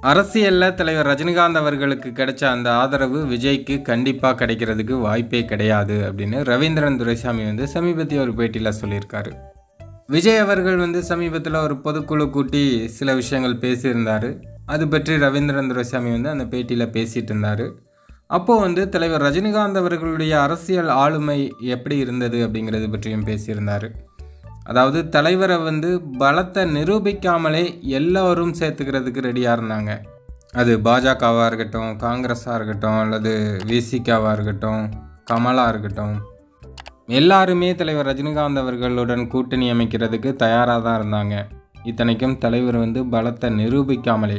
அரசியலில் தலைவர் ரஜினிகாந்த் அவர்களுக்கு கிடைச்ச அந்த ஆதரவு விஜய்க்கு கண்டிப்பாக கிடைக்கிறதுக்கு வாய்ப்பே கிடையாது அப்படின்னு ரவீந்திரன் துரைசாமி வந்து சமீபத்திய ஒரு பேட்டியில் சொல்லியிருக்காரு. விஜய் அவர்கள் வந்து சமீபத்தில் ஒரு பொதுக்குழு கூட்டி சில விஷயங்கள் பேசியிருந்தார். அது பற்றி ரவீந்திரன் துரைசாமி வந்து அந்த பேட்டியில் பேசிகிட்டு இருந்தார். அப்போது வந்து தலைவர் ரஜினிகாந்த் அவர்களுடைய அரசியல் ஆளுமை எப்படி இருந்தது அப்படிங்கிறது பற்றியும் பேசியிருந்தார். அதாவது தலைவரை வந்து பலத்தை நிரூபிக்காமலே எல்லோரும் சேர்த்துக்கிறதுக்கு ரெடியாக இருந்தாங்க. அது பாஜகவாக இருக்கட்டும் காங்கிரஸாக இருக்கட்டும் அல்லது விசிகாவாக இருக்கட்டும் கமலாக இருக்கட்டும். எல்லாருமே தலைவர் ரஜினிகாந்த் அவர்களுடன் கூட்டணி அமைக்கிறதுக்கு தயாராக தான் இருந்தாங்க. இத்தனைக்கும் தலைவர் வந்து பலத்தை நிரூபிக்காமலே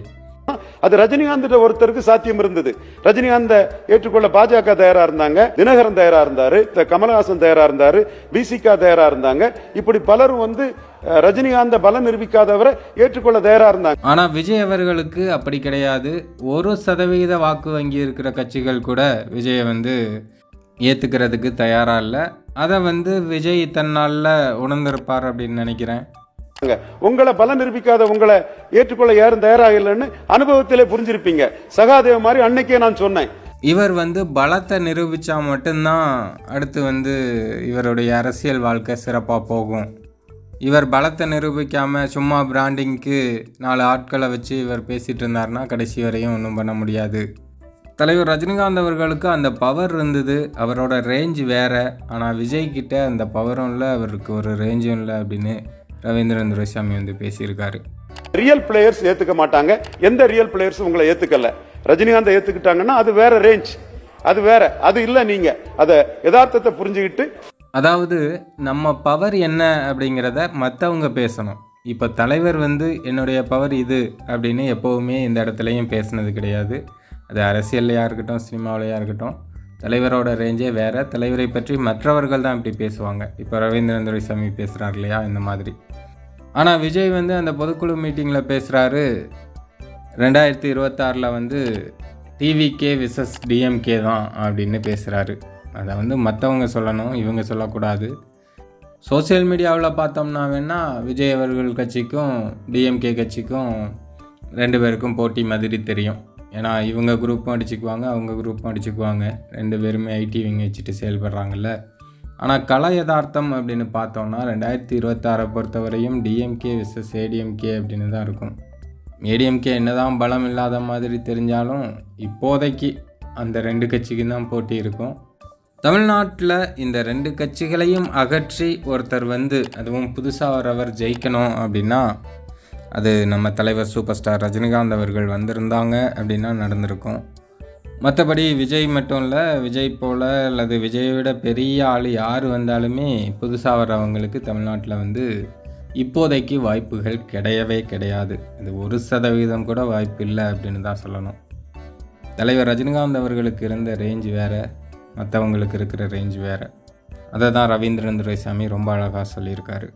அது ரஜினிகாந்த் ஒருத்தருக்கு சாத்தியம் இருந்தது. ரஜினிகாந்த ஏற்றுக்கொள்ள பாஜக தயாரா இருந்தாங்க. தினகரன் தயாரா இருந்தாரு. த- கமலஹாசன் தயாரா இருந்தாரு. பிசிகா தயாரா இருந்தாங்க. இப்படி பலரும் வந்து ரஜினிகாந்த பலம் நிரூபிக்காதவரை ஏற்றுக்கொள்ள தயாரா இருந்தாங்க. ஆனால் விஜய் அவர்களுக்கு அப்படி கிடையாது. ஒரு சதவிகித வாக்கு வங்கி இருக்கிற கட்சிகள் கூட விஜயை வந்து ஏற்றுக்கிறதுக்கு தயாராக இல்லை. அதை வந்து விஜய் தன்னாலில் உணர்ந்திருப்பார் அப்படின்னு நினைக்கிறேன். உங்களை பலம் நிரூபிக்காத உங்களை ஏற்றுக்கொள்ள யாரும் தயாராக இல்லைன்னு அனுபவத்திலே புரிஞ்சிருப்பீங்க. சகாதேவ மாதிரி அன்னைக்கே நான் சொன்னேன். இவர் வந்து பலத்தை நிரூபித்தா மட்டும்தான் அடுத்து வந்து இவருடைய அரசியல் வாழ்க்கை சிறப்பாக போகும். இவர் பலத்தை நிரூபிக்காமல் சும்மா பிராண்டிங்க்கு நாலு ஆட்களை வச்சு இவர் பேசிகிட்டு இருந்தார்னா கடைசி வரையும் ஒன்றும் பண்ண முடியாது. தலைவர் ரஜினிகாந்த் அவர்களுக்கு அந்த பவர் இருந்தது. அவரோட ரேஞ்ச் வேற. ஆனால் விஜய்கிட்ட அந்த பவரும் இல்லை. அவருக்கு ஒரு ரேஞ்சும் இல்லை அப்படின்னு ரவீந்திரன் துரைசாமி வந்து பேசியிருக்காரு. ரியல் பிளேயர்ஸ் ஏத்துக்க மாட்டாங்க. எந்த ரியல் பிளேயர்ஸ் உங்களை ஏத்துக்கல. ரஜினிகாந்த் ஏத்துக்கிட்டாங்கன்னா அது வேற ரேஞ்ச் அது வேற. அது இல்ல நீங்க. அத யதார்த்தத்தை புரிஞ்சுக்கிட்டு அதாவது நம்ம பவர் என்ன அப்படிங்கிறத மற்றவங்க பேசணும். இப்போ தலைவர் வந்து என்னுடைய பவர் இது அப்படின்னு எப்போவுமே இந்த இடத்துலையும் பேசுனது கிடையாது. அது அரசியல்லையாக இருக்கட்டும் சினிமாவிலையாக இருக்கட்டும். தலைவரோட ரேஞ்சே வேறு. தலைவரை பற்றி மற்றவர்கள் தான் இப்படி பேசுவாங்க. இப்போ ரவீந்திரன் துரைசாமி பேசுகிறார் இல்லையா? இந்த மாதிரி. ஆனால் விஜய் வந்து அந்த பொதுக்குழு மீட்டிங்கில் பேசுகிறாரு ரெண்டாயிரத்தி இருபத்தாறில் வந்து டிவிகே விசஸ் டிஎம்கே தான் அப்படின்னு பேசுகிறாரு அதை வந்து மற்றவங்க சொல்லணும் இவங்க சொல்லக்கூடாது. சோஷியல் மீடியாவில் பார்த்தோம்னா வேணால் விஜய் அவர்கள் கட்சிக்கும் டிஎம்கே கட்சிக்கும் ரெண்டு பேருக்கும் போட்டி மாதிரி தெரியும். ஏன்னா இவங்க குரூப்பும் அடிச்சுக்குவாங்க அவங்க குரூப்பும் அடிச்சுக்குவாங்க. ரெண்டு பேருமே ஐடி விங்க வச்சுட்டு செயல்படுறாங்கல்ல. ஆனால் கலா யதார்த்தம் அப்படின்னு பார்த்தோம்னா ரெண்டாயிரத்தி இருபத்தாறை பொறுத்தவரையும் டிஎம்கே விசஸ் ஏடிஎம்கே அப்படின்னு தான் இருக்கும். ஏடிஎம்கே என்னதான் பலம் இல்லாத மாதிரி தெரிஞ்சாலும் இப்போதைக்கு அந்த ரெண்டு கட்சிக்கு தான் போட்டி இருக்கும். தமிழ்நாட்டில் இந்த ரெண்டு கட்சிகளையும் அகற்றி ஒருத்தர் வந்து அதுவும் புதுசாக வரவர் ஜெயிக்கணும் அப்படின்னா அது நம்ம தலைவர் சூப்பர் ஸ்டார் ரஜினிகாந்த் அவர்கள் வந்திருந்தாங்க அப்படின்னா நடந்திருக்கும். மற்றபடி விஜய் மட்டும் இல்லை விஜய் போல் அல்லது விஜயை விட பெரிய ஆள் யார் வந்தாலுமே புதுசாக வர்றவங்களுக்கு தமிழ்நாட்டில் வந்து இப்போதைக்கு வாய்ப்புகள் கிடையவே கிடையாது. இது ஒரு சதவீதம் கூட வாய்ப்பு இல்லை அப்படின்னு தான் சொல்லணும். தலைவர் ரஜினிகாந்த் அவர்களுக்கு இருந்த ரேஞ்ச் வேறு மற்றவங்களுக்கு இருக்கிற ரேஞ்ச் வேறு. அதை தான் ரவீந்திரன் துரைசாமி ரொம்ப அழகாக சொல்லியிருக்காரு.